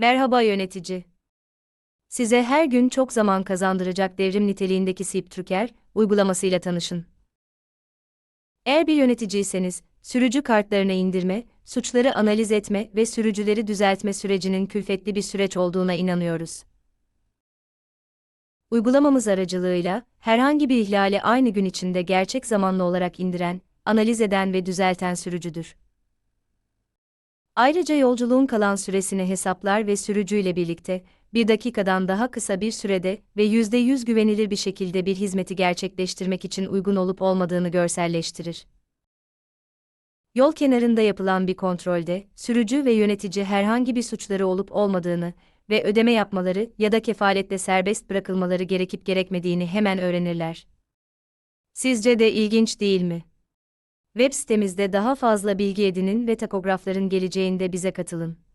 Merhaba yönetici. Size her gün çok zaman kazandıracak devrim niteliğindeki Sip Türker uygulamasıyla tanışın. Eğer bir yöneticiyseniz, sürücü kartlarını indirme, suçları analiz etme ve sürücüleri düzeltme sürecinin külfetli bir süreç olduğuna inanıyoruz. Uygulamamız aracılığıyla herhangi bir ihlali aynı gün içinde gerçek zamanlı olarak indiren, analiz eden ve düzelten sürücüdür. Ayrıca yolculuğun kalan süresini hesaplar ve sürücüyle birlikte, bir dakikadan daha kısa bir sürede ve %100 güvenilir bir şekilde bir hizmeti gerçekleştirmek için uygun olup olmadığını görselleştirir. Yol kenarında yapılan bir kontrolde, sürücü ve yönetici herhangi bir suçları olup olmadığını ve ödeme yapmaları ya da kefaletle serbest bırakılmaları gerekip gerekmediğini hemen öğrenirler. Sizce de ilginç değil mi? Web sitemizde daha fazla bilgi edinin ve takografların geleceğinde bize katılın.